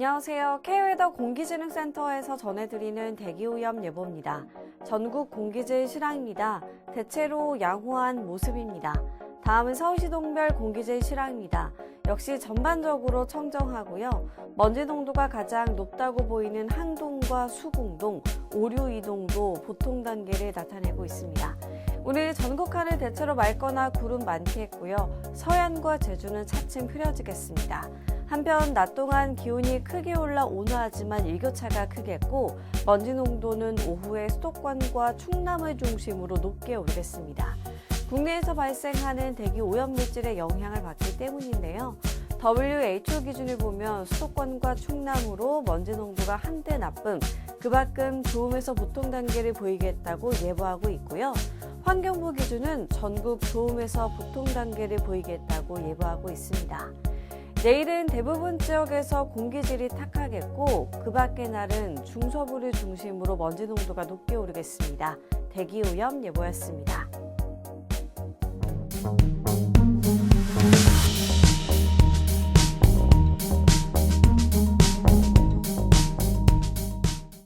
안녕하세요. K웨더 공기질흥센터에서 전해드리는 대기오염 예보입니다. 전국 공기질 실황입니다. 대체로 양호한 모습입니다. 다음은 서울시 동별 공기질 실황입니다. 역시 전반적으로 청정하고요. 먼지 농도가 가장 높다고 보이는 항동과 수궁동, 오류 이동도 보통 단계를 나타내고 있습니다. 오늘 전국 하늘 대체로 맑거나 구름 많겠고요. 서해안과 제주는 차츰 흐려지겠습니다. 한편 낮 동안 기온이 크게 올라 온화하지만 일교차가 크겠고 먼지 농도는 오후에 수도권과 충남을 중심으로 높게 오르겠습니다. 국내에서 발생하는 대기 오염 물질의 영향을 받기 때문인데요. WHO 기준을 보면 수도권과 충남으로 먼지 농도가 한때 나쁨, 그만큼 좋음에서 보통 단계를 보이겠다고 예보하고 있고요. 환경부 기준은 전국 좋음에서 보통 단계를 보이겠다고 예보하고 있습니다. 내일은 대부분 지역에서 공기질이 탁하겠고 그 밖의 날은 중서부를 중심으로 먼지 농도가 높게 오르겠습니다. 대기 오염 예보였습니다.